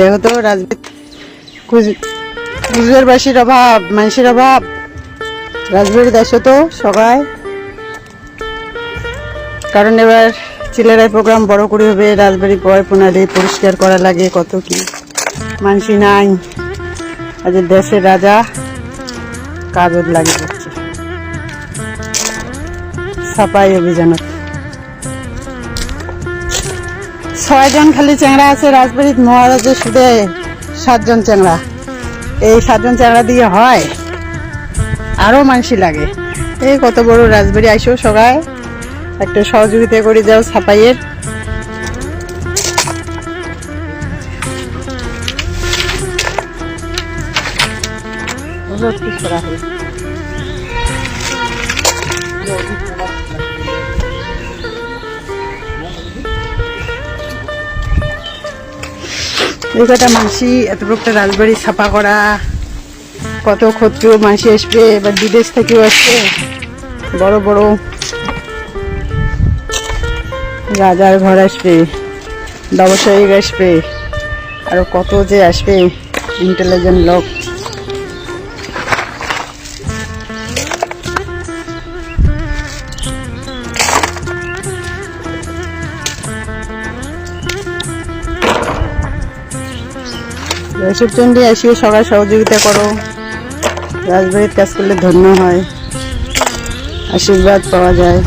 দেখো তো অভাব, মানুষের অভাব। দেখো তো সবাই। কারণ এবার ছেলেরাই প্রোগ্রাম বড় করে হবে রাজবাড়ি পয় পুনারে পরিষ্কার করা লাগে, কত কি। মানসি নাই। আজ দেশের রাজা কাজত লাগে সাপাই অভিযানত। ছয়জন খালি চ্যাংড়া আছে, রাজবাড়ির মহারাজের সুদে সাতজন চ্যাংড়া। এই সাতজন চ্যাংড়া দিয়ে হয় আরও মানসি লাগে। এই কত বড় রাজবাড়ি, আইসো সবাই। একটা সহযোগিতা করে যাও ছাপাইয়ের। করা হয় এই মাসি এত একটা রাজবাড়ি ছাপা করা, কত ক্ষত্র মাসি আসবে, এবার বিদেশ থেকেও আসবে, বড় বড় রাজার ঘর আসবে, ব্যবসায়িক আসবে, আর কত যে আসবে ইন্টেলিজেন্ট লোক। চন্ডী আসিও সবাই সহযোগিতা করো। রাজবাড়ির কাজ করলে ধন্য হয়। আশীর্বাদ পাওয়া যায়।